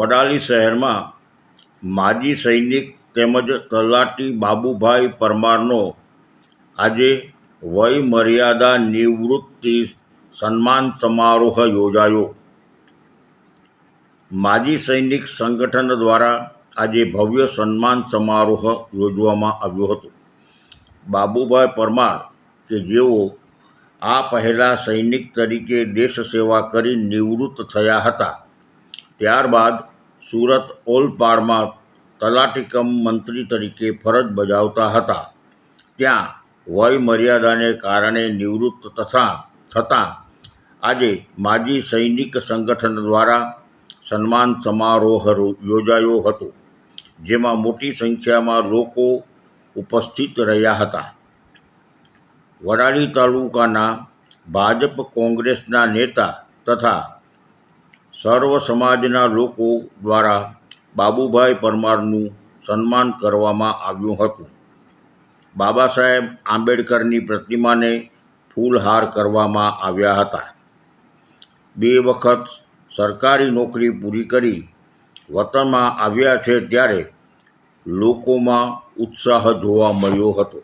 વડાલી શહેરમાં માજી સૈનિક તેમજ તલાટી બાબુભાઈ પરમારનો આજે વયમર્યાદા નિવૃત્તિ સન્માન સમારોહ યોજાયો. માજી સૈનિક સંગઠન દ્વારા આજે ભવ્ય સન્માન સમારોહ યોજવામાં આવ્યો હતો. બાબુભાઈ પરમાર કે જેઓ આ પહેલાં સૈનિક તરીકે દેશ સેવા કરી નિવૃત્ત થયા હતા, ત્યારબાદ સુરત ઓલપાડમાં તલાટીકમ મંત્રી તરીકે ફરજ બજાવતા હતા. ત્યાં વય મર્યાદાને કારણે નિવૃત્ત તથા થતાં આજે માજી સૈનિક સંગઠન દ્વારા સન્માન સમારોહ યોજાયો હતો, જેમાં મોટી સંખ્યામાં લોકો ઉપસ્થિત રહ્યા હતા. વડાલી તાલુકાના ભાજપ કોંગ્રેસના નેતા તથા સર્વ સમાજના લોકો દ્વારા બાબુભાઈ પરમારનું સન્માન કરવામાં આવ્યું હતું. બાબા સાહેબ આંબેડકરની પ્રતિમાને ફૂલહાર કરવામાં આવ્યા હતા. બે વખત સરકારી નોકરી પૂરી કરી વતનમાં આવ્યા છે ત્યારે લોકોમાં ઉત્સાહ જોવા મળ્યો હતો.